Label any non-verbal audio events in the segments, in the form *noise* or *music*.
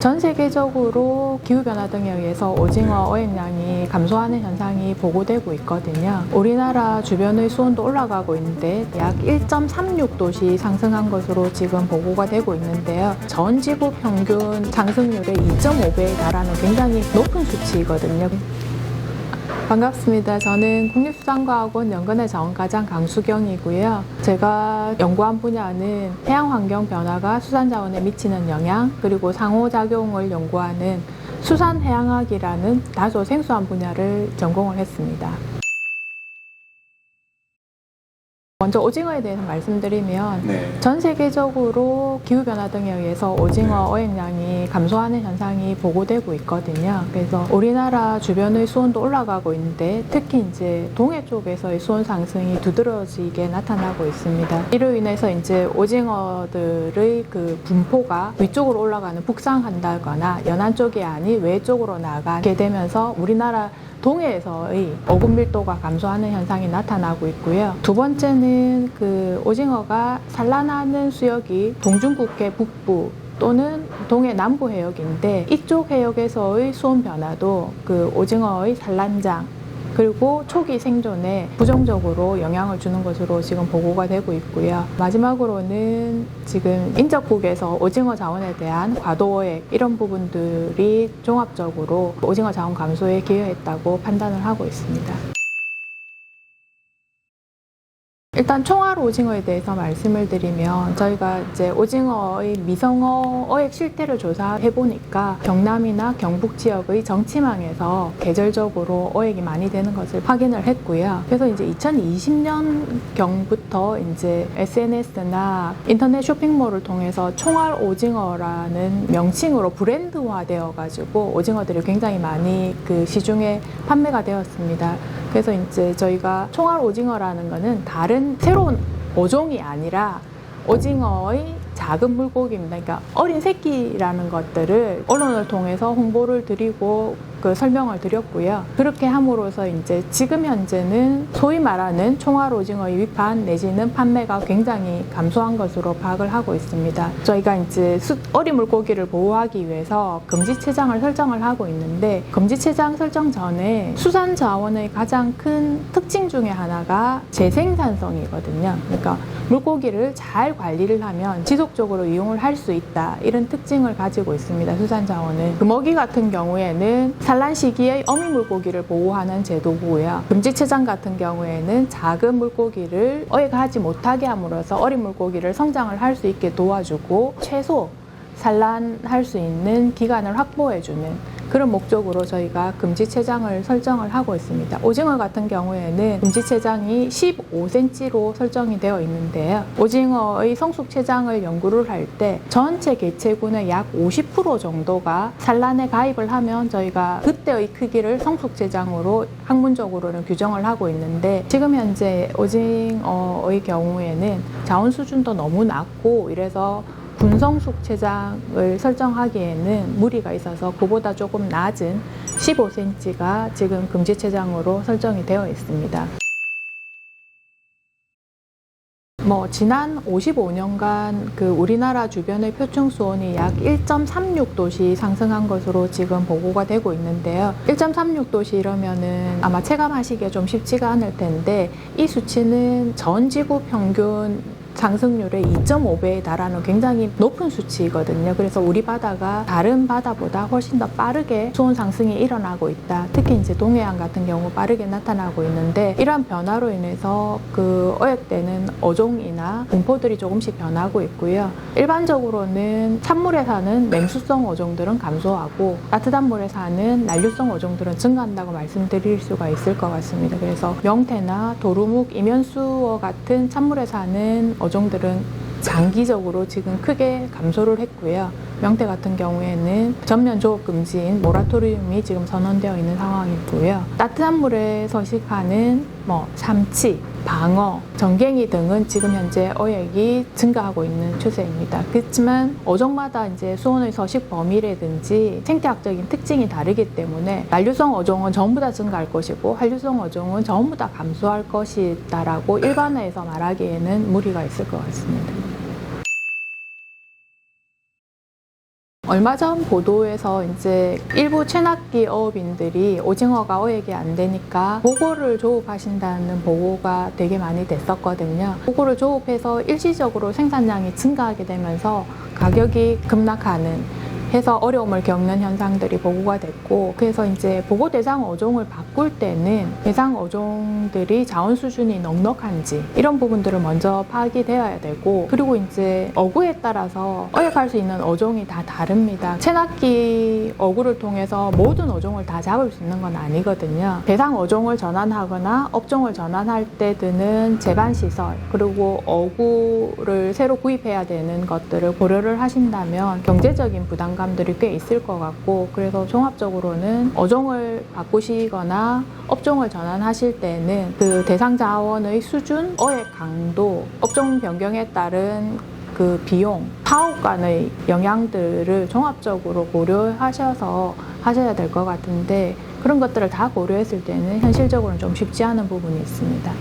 전 세계적으로 기후변화 등에 의해서 오징어 어획량이 감소하는 현상이 보고되고 있거든요. 우리나라 주변의 수온도 올라가고 있는데 약 1.36도씩 상승한 것으로 지금 보고가 되고 있는데요. 전 지구 평균 상승률의 2.5배에 달하는 굉장히 높은 수치이거든요. 반갑습니다. 저는 국립수산과학원 연근해 자원과장 강수경이고요. 제가 연구한 분야는 해양 환경 변화가 수산 자원에 미치는 영향, 그리고 상호작용을 연구하는 수산해양학이라는 다소 생소한 분야를 전공을 했습니다. 먼저 오징어에 대해서 말씀드리면 네. 전 세계적으로 기후 변화 등에 의해서 오징어 어획량이 감소하는 현상이 보고되고 있거든요. 그래서 우리나라 주변의 수온도 올라가고 있는데 특히 이제 동해 쪽에서의 수온 상승이 두드러지게 나타나고 있습니다. 이로 인해서 이제 오징어들의 그 분포가 위쪽으로 올라가는 북상한다거나 연안 쪽이 아닌 외 쪽으로 나가게 되면서 우리나라 동해에서의 어군 밀도가 감소하는 현상이 나타나고 있고요. 두 번째는 그 오징어가 산란하는 수역이 동중국해 북부 또는 동해 남부 해역인데 이쪽 해역에서의 수온 변화도 그 오징어의 산란장 그리고 초기 생존에 부정적으로 영향을 주는 것으로 지금 보고가 되고 있고요. 마지막으로는 지금 인접국에서 오징어 자원에 대한 과도어획 이런 부분들이 종합적으로 오징어 자원 감소에 기여했다고 판단을 하고 있습니다. 일단 총알 오징어에 대해서 말씀을 드리면 저희가 이제 오징어의 미성어 어획 실태를 조사해 보니까 경남이나 경북 지역의 정치망에서 계절적으로 어획이 많이 되는 것을 확인을 했고요. 그래서 이제 2020년 경부터 이제 SNS나 인터넷 쇼핑몰을 통해서 총알 오징어라는 명칭으로 브랜드화 되어 가지고 오징어들이 굉장히 많이 그 시중에 판매가 되었습니다. 그래서 이제 저희가 총알 오징어라는 거는 다른 새로운 어종이 아니라 오징어의 작은 물고기입니다. 그러니까 어린 새끼라는 것들을 언론을 통해서 홍보를 드리고 그 설명을 드렸고요. 그렇게 함으로써 이제 지금 현재는 소위 말하는 총알 오징어의 위판 내지는 판매가 굉장히 감소한 것으로 파악을 하고 있습니다. 저희가 이제 수- 어린 물고기를 보호하기 위해서 금지 체장을 설정을 하고 있는데 금지 체장 설정 전에 수산 자원의 가장 큰 특징 중에 하나가 재생산성이거든요. 그러니까 물고기를 잘 관리를 하면 지속적으로 이용을 할 수 있다 이런 특징을 가지고 있습니다. 수산 자원은 금어기 같은 경우에는 산란 시기에 어미 물고기를 보호하는 제도고요. 금지체장 같은 경우에는 작은 물고기를 어획하지 못하게 함으로써 어린 물고기를 성장을 할 수 있게 도와주고 최소 산란할 수 있는 기간을 확보해주는 그런 목적으로 저희가 금지체장을 설정을 하고 있습니다. 오징어 같은 경우에는 금지체장이 15cm로 설정이 되어 있는데요. 오징어의 성숙체장을 연구를 할 때 전체 개체군의 약 50% 정도가 산란에 가입을 하면 저희가 그때의 크기를 성숙체장으로 학문적으로는 규정을 하고 있는데 지금 현재 오징어의 경우에는 자원 수준도 너무 낮고 이래서 군성숙 체장을 설정하기에는 무리가 있어서 그보다 조금 낮은 15cm가 지금 금지 체장으로 설정이 되어 있습니다. 뭐 지난 55년간 그 우리나라 주변의 표층 수온이 약 1.36도씩 상승한 것으로 지금 보고가 되고 있는데요. 1.36도씩 이러면은 아마 체감하시기에 좀 쉽지가 않을 텐데 이 수치는 전 지구 평균 상승률의 2.5배에 달하는 굉장히 높은 수치이거든요. 그래서 우리 바다가 다른 바다보다 훨씬 더 빠르게 수온 상승이 일어나고 있다. 특히 이제 동해안 같은 경우 빠르게 나타나고 있는데 이러한 변화로 인해서 그 어획되는 어종이나 분포들이 조금씩 변하고 있고요. 일반적으로는 찬물에 사는 냉수성 어종들은 감소하고 따뜻한 물에 사는 난류성 어종들은 증가한다고 말씀드릴 수가 있을 것 같습니다. 그래서 명태나 도루묵, 이면수어 같은 찬물에 사는 어종 들은 장기적으로 지금 크게 감소를 했고요. 명태 같은 경우에는 전면 조업 금지인 모라토리움이 지금 선언되어 있는 상황이고요. 따뜻한 물에 서식하는 뭐 삼치, 방어, 전갱이 등은 지금 현재 어획이 증가하고 있는 추세입니다. 그렇지만 어종마다 이제 수온의 서식 범위라든지 생태학적인 특징이 다르기 때문에 난류성 어종은 전부 다 증가할 것이고 한류성 어종은 전부 다 감소할 것이다라고 일반화해서 말하기에는 무리가 있을 것 같습니다. 얼마 전 보도에서 이제 일부 체납기 어업인들이 오징어가 어획이 안 되니까 보고를 조업하신다는 보고가 되게 많이 됐었거든요. 보고를 조업해서 일시적으로 생산량이 증가하게 되면서 가격이 급락하는 해서 어려움을 겪는 현상들이 보고가 됐고 그래서 이제 보고 대상 어종을 바꿀 때는 대상 어종들이 자원 수준이 넉넉한지 이런 부분들을 먼저 파악이 되어야 되고 그리고 이제 어구에 따라서 어획할 수 있는 어종이 다 다릅니다. 체납기 어구를 통해서 모든 어종을 다 잡을 수 있는 건 아니거든요. 대상 어종을 전환하거나 업종을 전환할 때 드는 제반 시설 그리고 어구를 새로 구입해야 되는 것들을 고려를 하신다면 경제적인 부담 감들이 꽤 있을 것 같고 그래서 종합적으로는 어종을 바꾸시거나 업종을 전환하실 때는 그 대상 자원의 수준, 어획 강도, 업종 변경에 따른 그 비용, 사업 간의 영향들을 종합적으로 고려하셔서 하셔야 될 것 같은데 그런 것들을 다 고려했을 때는 현실적으로는 좀 쉽지 않은 부분이 있습니다.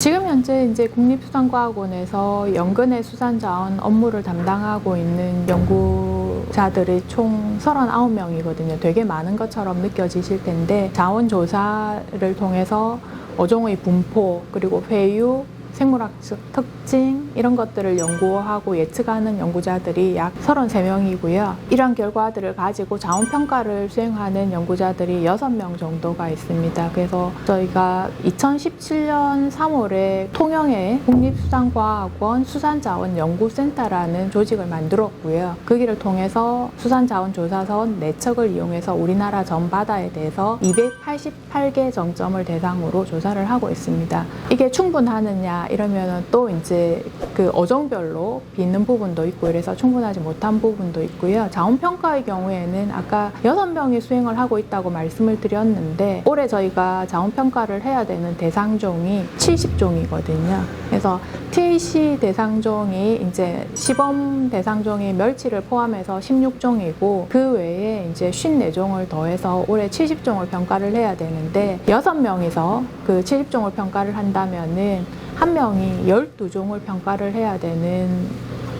지금 현재 이제 국립수산과학원에서 연근의 수산자원 업무를 담당하고 있는 연구자들이 총 39명이거든요. 되게 많은 것처럼 느껴지실 텐데 자원조사를 통해서 어종의 분포 그리고 회유 생물학적 특징 이런 것들을 연구하고 예측하는 연구자들이 약 33명이고요. 이러한 결과들을 가지고 자원평가를 수행하는 연구자들이 6명 정도가 있습니다. 그래서 저희가 2017년 3월에 통영에 국립수산과학원 수산자원연구센터라는 조직을 만들었고요. 그 길을 통해서 수산자원조사선 4척을 이용해서 우리나라 전 바다에 대해서 288개 정점을 대상으로 조사를 하고 있습니다. 이게 충분하느냐 이러면은 또 이제 그 어종별로 비는 부분도 있고 이래서 충분하지 못한 부분도 있고요. 자원평가의 경우에는 아까 여섯 명이 수행을 하고 있다고 말씀을 드렸는데 올해 저희가 자원평가를 해야 되는 대상종이 70종이거든요. 그래서 TAC 대상종이 이제 시범 대상종이 멸치를 포함해서 16종이고 그 외에 이제 54종을 더해서 올해 70종을 평가를 해야 되는데 여섯 명이서 그 70종을 평가를 한다면은 한 명이 12종을 평가를 해야 되는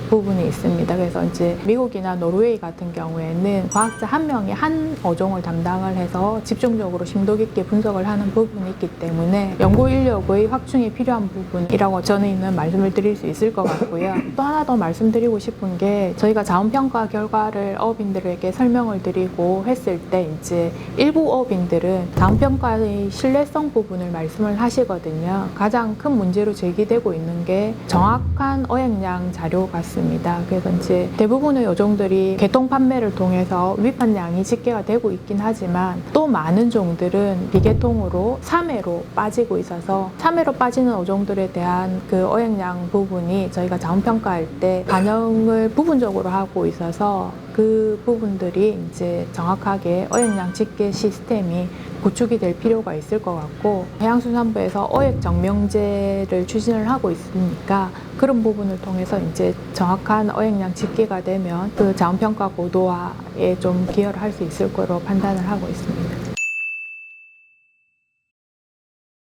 부분이 있습니다. 그래서 이제 미국이나 노르웨이 같은 경우에는 과학자 한 명이 한 어종을 담당을 해서 집중적으로 심도 깊게 분석을 하는 부분이 있기 때문에 연구 인력의 확충이 필요한 부분이라고 저는 말씀을 드릴 수 있을 것 같고요. *coughs* 또 하나 더 말씀드리고 싶은 게 저희가 자원평가 결과를 어업인들에게 설명을 드리고 했을 때 이제 일부 어업인들은 자원평가의 신뢰성 부분을 말씀을 하시거든요. 가장 큰 문제로 제기되고 있는 게 정확한 어획량 자료 같습니다. 그래서 이제 대부분의 어종들이 개통 판매를 통해서 위판량이 집계가 되고 있긴 하지만 또 많은 종들은 비개통으로 3회로 빠지고 있어서 3회로 빠지는 어종들에 대한 그 어획량 부분이 저희가 자원평가할 때 반영을 부분적으로 하고 있어서 그 부분들이 이제 정확하게 어획량 집계 시스템이 구축이 될 필요가 있을 것 같고 해양수산부에서 어획 정명제를 추진을 하고 있으니까 그런 부분을 통해서 이제 정확한 어획량 집계가 되면 그 자원평가 고도화에 좀 기여를 할 수 있을 거로 판단을 하고 있습니다.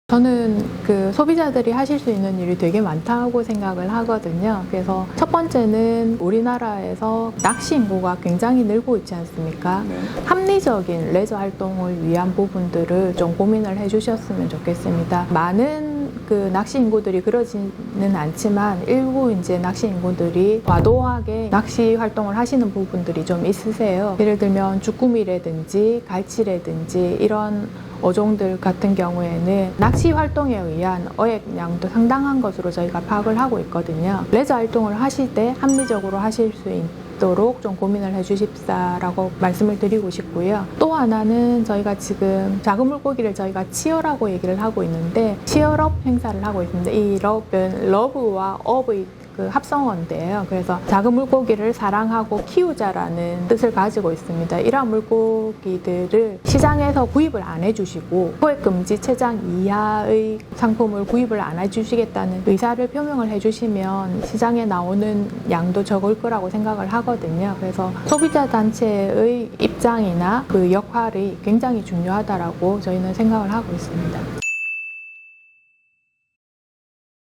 저는 그 소비자들이 하실 수 있는 일이 되게 많다고 생각을 하거든요. 그래서 첫 번째는 우리나라에서 낚시 인구가 굉장히 늘고 있지 않습니까? 네. 합리적인 레저 활동을 위한 부분들을 좀 고민을 해주셨으면 좋겠습니다. 많은 그 낚시 인구들이 그러지는 않지만 일부 이제 낚시 인구들이 과도하게 낚시 활동을 하시는 부분들이 좀 있으세요. 예를 들면 주꾸미라든지 갈치라든지 이런 어종들 같은 경우에는 낚시 활동에 의한 어획량도 상당한 것으로 저희가 파악을 하고 있거든요. 레저 활동을 하실 때 합리적으로 하실 수 있 도록 좀 고민을 해주십사라고 말씀을 드리고 싶고요. 또 하나는 저희가 지금 작은 물고기를 저희가 치어라고 얘기를 하고 있는데 치어럽 행사를 하고 있습니다. 이 럽은 러브와 업의 그 합성어인데요. 그래서 작은 물고기를 사랑하고 키우자라는 뜻을 가지고 있습니다. 이러한 물고기들을 시장에서 구입을 안 해주시고 포획금지 체장 이하의 상품을 구입을 안 해주시겠다는 의사를 표명을 해주시면 시장에 나오는 양도 적을 거라고 생각을 하거든요. 그래서 소비자 단체의 입장이나 그 역할이 굉장히 중요하다라고 저희는 생각을 하고 있습니다.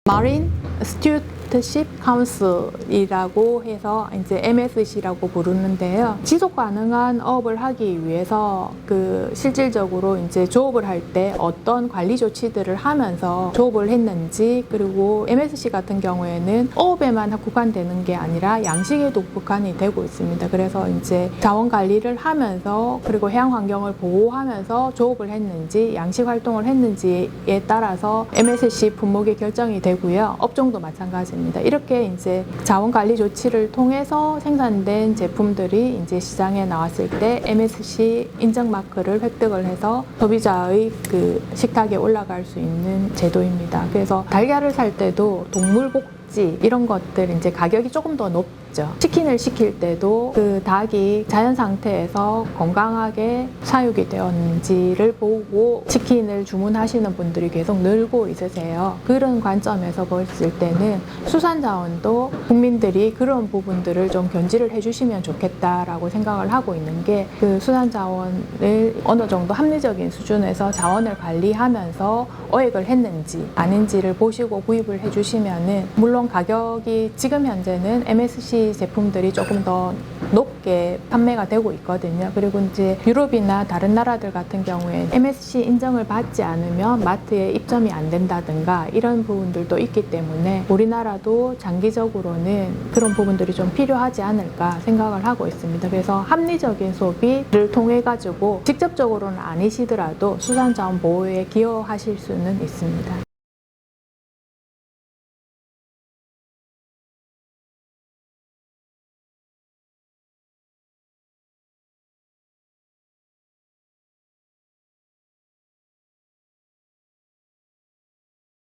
Marine Astute 스 타트십 카운슬이라고 해서 이제 MSC라고 부르는데요. 지속 가능한 업을 하기 위해서 그 실질적으로 이제 조업을 할 때 어떤 관리 조치들을 하면서 조업을 했는지 그리고 MSC 같은 경우에는 어업에만 국한되는 게 아니라 양식에도 국한이 되고 있습니다. 그래서 이제 자원 관리를 하면서 그리고 해양 환경을 보호하면서 조업을 했는지 양식 활동을 했는지에 따라서 MSC 품목이 결정이 되고요. 업종도 마찬가지입니다. 이렇게 이제 자원 관리 조치를 통해서 생산된 제품들이 이제 시장에 나왔을 때 MSC 인증 마크를 획득을 해서 소비자의 그 식탁에 올라갈 수 있는 제도입니다. 그래서 달걀을 살 때도 동물 복지 이런 것들 이제 가격이 조금 더 높 죠. 치킨을 시킬 때도 그 닭이 자연 상태에서 건강하게 사육이 되었는지를 보고 치킨을 주문하시는 분들이 계속 늘고 있으세요. 그런 관점에서 봤을 때는 수산 자원도 국민들이 그런 부분들을 좀 견지를 해주시면 좋겠다라고 생각을 하고 있는 게 그 수산 자원을 어느 정도 합리적인 수준에서 자원을 관리하면서 어획을 했는지 아닌지를 보시고 구입을 해주시면은 물론 가격이 지금 현재는 MSC 제품들이 조금 더 높게 판매가 되고 있거든요. 그리고 이제 유럽이나 다른 나라들 같은 경우에 MSC 인정을 받지 않으면 마트에 입점이 안 된다든가 이런 부분들도 있기 때문에 우리나라도 장기적으로는 그런 부분들이 좀 필요하지 않을까 생각을 하고 있습니다. 그래서 합리적인 소비를 통해 가지고 직접적으로는 아니시더라도 수산자원 보호에 기여하실 수는 있습니다.